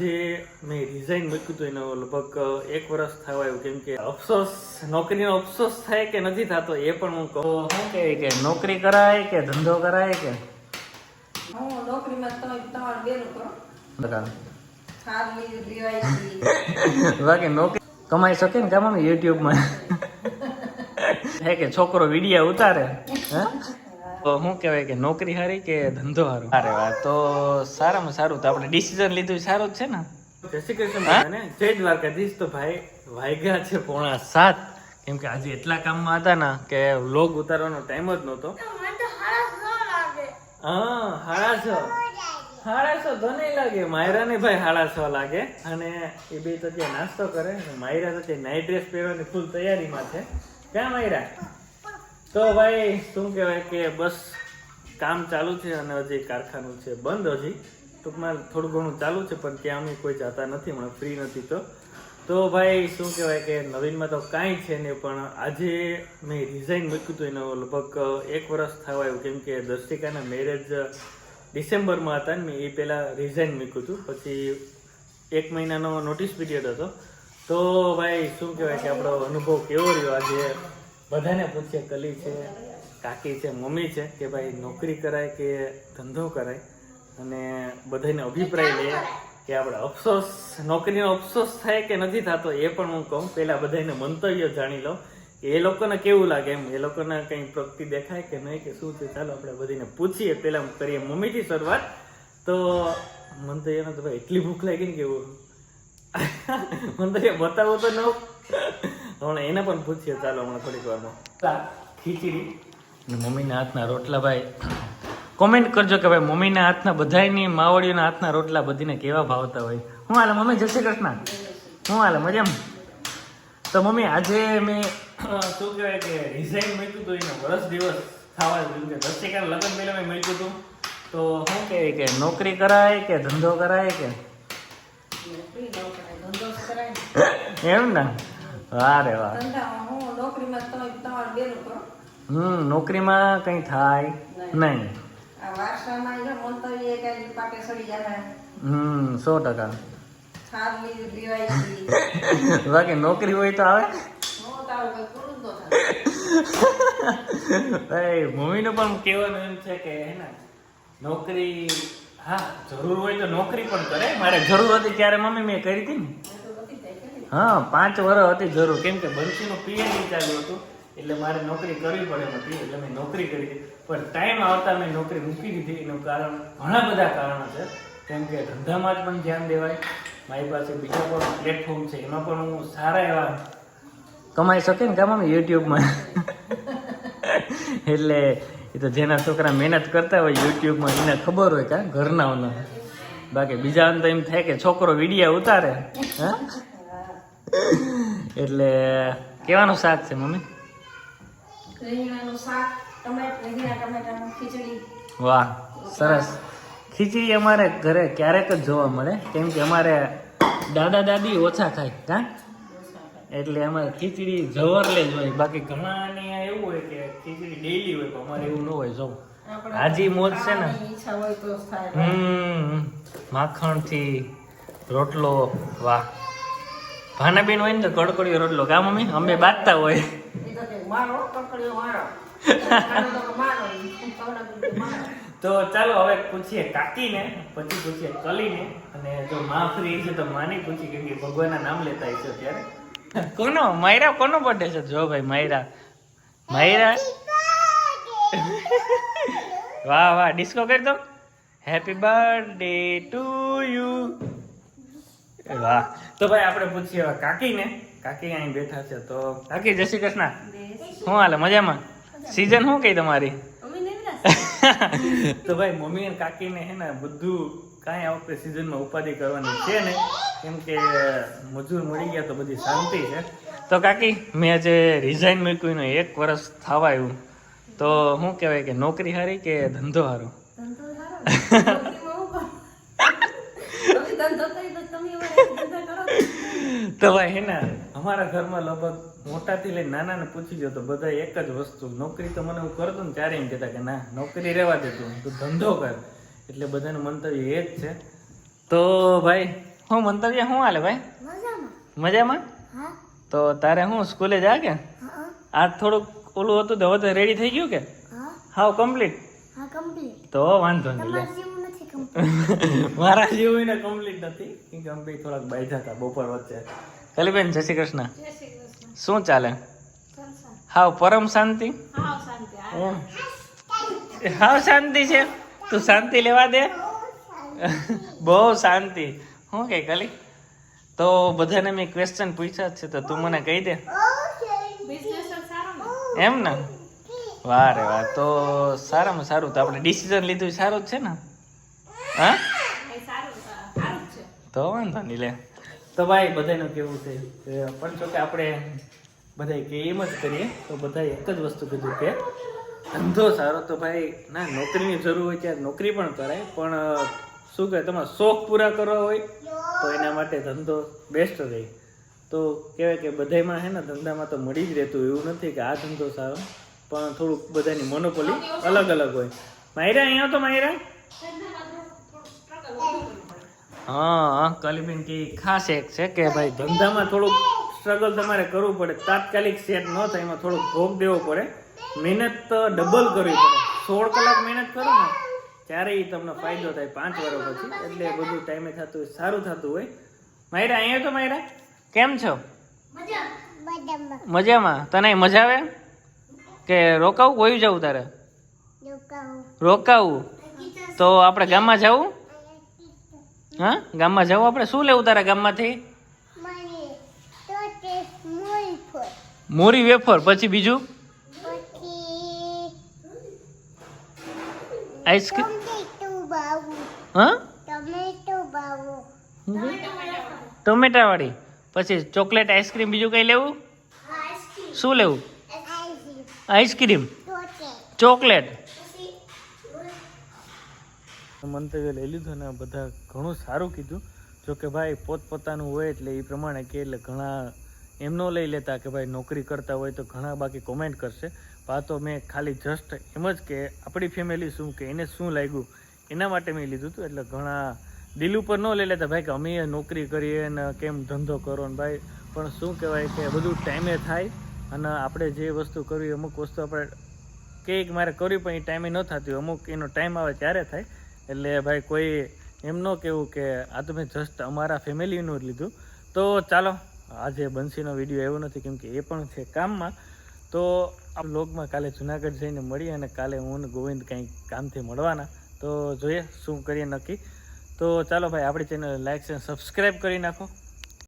જે મેં રિઝાઇન મૂક્યું હતું એનો લગભગ એક વર્ષ થવા આવ્યું કેમ કે અફસોસ નોકરીનો અફસોસ થાય કે નથી થતો એ પણ હું કહું. શું કહે કે નોકરી કરાય કે ધંધો કરાય કે? હું નોકરીમાં તમે તમારે બેનું કરો બાકી નોકરી કમાઈ શકે ને કામ યુટ્યુબમાં હે કે છોકરો વિડીયા ઉતારે? હે? તો શું કહેવાય કે નોકરી સારી કે ધંધો સારો અરે વાહ તો સારામાં સારું. તો આપણે ડિસિઝન લીધું સારું જ છે ને? જય શ્રી કૃષ્ણ. જય દ્વારકાધીશ. તો ભાઈ વાયગા છે પોણા સાત. કેમ કે આજે એટલા કામમાં હતા ને કે લોગ ઉતારવાનો ટાઈમ જ નહોતો. હા હાડા છ? હાડા છ? તો નહીં લાગે. માયરા ને ભાઈ હાડા છ લાગે. અને એ બે તો ત્યાં નાસ્તો કરે. માયરા તો ત્યાં નાઇટ ડ્રેસ પહેરવાની ફૂલ તૈયારીમાં છે. ક્યાં માયરા? તો ભાઈ, શું કહેવાય કે બસ કામ ચાલુ છે અને હજી કારખાનું છે બંધ હજી. ટૂંકમાં થોડું ઘણું ચાલુ છે, પણ ત્યાં અમે કોઈ જતા નથી, હમણાં ફ્રી નથી તો. તો ભાઈ, શું કહેવાય કે નવીનમાં તો કાંઈ છે નહીં, પણ આજે મેં રિઝાઇન મૂક્યું હતું, એનો લગભગ એક વર્ષ થવા આવ્યું કેમ કે દર્શિકાના મેરેજ ડિસેમ્બરમાં હતા ને, મેં એ પહેલાં રિઝાઇન મૂક્યું હતું. પછી એક મહિનાનો નોટિસ પીરિયડ હતો. તો ભાઈ, શું કહેવાય કે આપણો અનુભવ કેવો રહ્યો આજે? બધાને પૂછીએ કલી છે કાકી છે મમ્મી છે કે ભાઈ નોકરી કરાય કે ધંધો કરાય? અને બધાને અભિપ્રાય લઈએ કે આપણે અફસોસ નોકરીનો અફસોસ થાય કે નથી થતો એ પણ હું કહું. પહેલાં બધાને મંતવ્ય જાણી લઉં કે એ લોકોને કેવું લાગે એમ? એ લોકોને કંઈ પ્રગતિ દેખાય કે નહીં કે શું છે? ચાલો આપણે બધીને પૂછીએ. પહેલાં કરીએ મમ્મીથી શરૂઆત. તો તો તો ભાઈ એટલી ભૂખ લાગી ને કેવું મંતવ્ય બતાવો તો ન. હમણાં એને પણ પૂછીએ ચાલો હમણાં થોડીક વારમાં. ખીચડી. મમ્મીના હાથના રોટલા ભાઈ. કોમેન્ટ કરજો કે ભાઈ મમ્મીના હાથના બધાયની માવડીઓના હાથના રોટલા બધીને કેવા ભાવતા હોય. હું હાલે મમ્મી? જય શ્રી કૃષ્ણ. હું હાલે? મજામાં? તો મમ્મી આજે મેં શું કહેવાય કે રિઝાઇન મૂક્યું હતું એનો વરસ દિવસ થવા આવ્યું કે દસેકા લગ્ન પહેલાં મેં મૂક્યું હતું. તો શું કહેવાય કે નોકરી કરાય કે ધંધો કરાય કે. એમ ને? વાહ રે વાહ હમ નોકરીમાં કંઈ થાય નહીં. હમ સો ટકા. બાકી નોકરી હોય તો આવે? મમ્મીનું પણ કહેવાનું એમ છે કે હે ને નોકરી હા જરૂર હોય તો નોકરી પણ કરે. મારે જરૂર હતી ત્યારે મમ્મી મેં કરી હતી ને એ તો બધી થાય કે નહીં? હા, પાંચ વર્ષ હતી જરૂર. કેમ કે બંસીનું પીએચડી ચાલુ હતું, એટલે મારે નોકરી કરવી પડે હતી એટલે મેં નોકરી કરી. પણ ટાઈમ આવતા મેં નોકરી મૂકી દીધી. એનું કારણ ઘણા બધા કારણો છે. કેમ કે ધંધામાં જ પણ ધ્યાન દેવાય. મારી પાસે બીજા પણ પ્લેટફોર્મ છે, એમાં પણ હું સારા એવા કમાઈ શકે ને કામ યુટ્યુબમાં એટલે એ તો જેના છોકરા મહેનત કરતા હોય યુટ્યુબમાં એને ખબર હોય કાં ઘરનાઓને. બાકી બીજાને તો એમ થાય કે છોકરો વિડીયા ઉતારે, હા? એટલે કેવાનું શાક છે મમ્મી? રીંગણાનું શાક ટમેટ રીંગણા ટમેટાનું ખીચડી. વાહ સરસ. ખીચડી અમારે ઘરે ક્યારેક જ જોવા મળે કેમ કે અમારે દાદા દાદી ઓછા ખાય હા? એટલે અમારે ખીચડી જવરલે જ હોય. બાકી ઘણાને એવું હોય કે ખીચડી ડેઈલી હોય પણ અમારે એવું ન હોય જો હાજી મોજ છે ને? હમ માખણ થાય. માખણથી રોટલો વાહ. ભાનાબેન હોય ને તો કડકડીયો રોટલો કા મમ્મી. અમે બાંધતા હોય. તો ચાલો હવે પૂછીએ કાકીને પછી પૂછીએ કલીને અને જો મા ફ્રી છે તો માની પૂછી કેમ કે ભગવાનના નામ લેતા છે અત્યારે. કોનો? માયરા કોનો બર્થડે છે? જો ભાઈ માયરા. માયરા. વાહ વાહ ડિસ્કો કરી દો. હેપી બર્થડે ટુ યુ વાહ. તો ભાઈ આપણે પૂછીએ કાકીને. કાકી અહીં બેઠા છે તો કાકી, જય શ્રી કૃષ્ણ. શું હાલે, મજામાં? સીઝન શું કઈ તમારી? તો ભાઈ મમ્મી અને કાકીને હે ને બધું કાંઈ આ વખતે સિઝનમાં ઉપાધિ કરવાની છે ને. કેમ કે મજૂર મળી ગયા તો બધી શાંતિ છે. તો કાકી, મેં આજે રિઝાઇન મૂક્યું એક વર્ષ થવા આવ્યું. તો શું કહેવાય કે નોકરી હારી કે ધંધો હારો ધંધો સારો નોકરીમાં હું પણ. તમે ધંધો કરી તો તમે હવે ધંધો કરો ને. તો ભાઈ હે ને અમારા ઘરમાં લગભગ મોટાથી લઈને નાનાને પૂછી ગયો તો બધા એક જ વસ્તુ. નોકરી તો મને હું કરતો ને ત્યારે એમ કહેતા કે ના નોકરી રહેવા દે તું. તું ધંધો કર. એટલે બધાનું મંતવ્ય એ જ છે. તો ભાઈ હું મંતવ્ય શું હાલે ભાઈ? મજામાં. મજામાં? તો તારે હું સ્કૂલે જા કે? આ થોડુંક ઓલું હતું તો હવે રેડી થઈ ગયું કે? હાવ કમ્પ્લીટ હા કમ્પ્લીટ તો વાંધો નહીં મારા જેવું એને કમ્પ્લીટ નથી. કેમ કે અમે થોડાક બાંધ્યા હતા બપોર વચ્ચે. કલીબેન જય શ્રી કૃષ્ણ. શું ચાલે? હાવ પરમ શાંતિ? હાવ શાંતિ છે? તું શાંતિ લેવા દે? બહુ શાંતિ. શું કે કલી? તો બધાને મેં ક્વેશ્ચન પૂછ્યા છે તો તું મને કહી દે. એમ ને? વાહ રે વાહ. તો સારામાં સારું. તો આપણે ડિસિઝન લીધું સારું જ છે ને? હા? તો વાંધો નહીં લે. તો ભાઈ બધાનું કેવું છે? કે પણ જો કે આપણે બધાય કે એમ જ કરીએ તો બધાએ એક જ વસ્તુ કીધું કે ધંધો સારો તો ભાઈ ના નોકરીની જરૂર હોય ત્યારે નોકરી પણ કરાય પણ શું કહે તમારા શોખ પૂરા કરવા હોય તો એના માટે ધંધો બેસ્ટ રહે. તો કહેવાય કે બધાયમાં હે ને ધંધામાં તો મળી જ રહેતું એવું નથી કે આ ધંધો સારો પણ થોડુંક બધાની મોનોપોલી અલગ અલગ હોય. માયરા અહીંયા તો માયરા? હા કલીબેન કે ખાસ એક છે કે ભાઈ ધંધામાં થોડુંક સ્ટ્રગલ તમારે કરવું પડે. તાત્કાલિક સેટ ન થાય એમાં થોડુંક ભોગ દેવો પડે. મહેનત તો ડબલ કરવી પડે. સોળ કલાક મહેનત કરો ને ત્યારે એ તમને ફાયદો થાય પાંચ વર્ષ પછી. એટલે બધું ટાઈમે થતું હોય સારું થતું હોય. માયરા અહીંયા તો માયરા? કેમ છો? મજામાં. તને મજા આવે? કે રોકાવું? કોઈ જવું તારે? રોકાવું. તો આપણે ગામમાં જવું હા? ગામમાં જવું આપણે? શું લેવું તારા ગામમાંથી? મોરી વેફર પછી બીજું? આઈસ્ક્રીમ હા? ટોમેટા વાળી પછી ચોકલેટ આઈસ્ક્રીમ બીજું કઈ લેવું? શું લેવું? Ice cream chocolate. મંતવ્ય લઈ લીધું અને બધા ઘણું સારું કીધું. જો કે ભાઈ, પોતપોતાનું હોય એટલે એ પ્રમાણે કે એટલે ઘણા એમ ન લઈ લેતા કે ભાઈ નોકરી કરતા હોય તો ઘણા બાકી કોમેન્ટ કરશે. આ તો મેં ખાલી જસ્ટ એમ જ કે આપણી ફેમિલી શું કે એને શું લાગ્યું એના માટે મેં લીધું હતું. એટલે ઘણા દિલ ઉપર ન લઈ લેતા ભાઈ કે અમે નોકરી કરીએ ને કેમ ધંધો કરો ને ભાઈ. પણ શું કહેવાય કે બધું ટાઈમે થાય અને આપણે જે વસ્તુ કરવી અમુક વસ્તુ આપણે કે મારે કરવી પણ એ ટાઈમે ન થતી અમુક એનો ટાઈમ આવે ત્યારે થાય. એટલે ભાઈ કોઈ એમ ન કહેવું કે આ તો મેં જસ્ટ અમારા ફેમિલીનું જ લીધું. તો ચાલો, આજે બંસીનો વીડિયો એવો નથી કેમ કે એ પણ છે કામમાં. તો આ બ્લોગમાં કાલે જુનાગઢ જઈને મળીએ અને કાલે હું ગોવિંદ કંઈક કામથી મળવાના. તો જોઈએ શું કરીએ નક્કી. તો ચાલો ભાઈ, આપણી ચેનલ લાઇક અને સબસ્ક્રાઈબ કરી નાખો.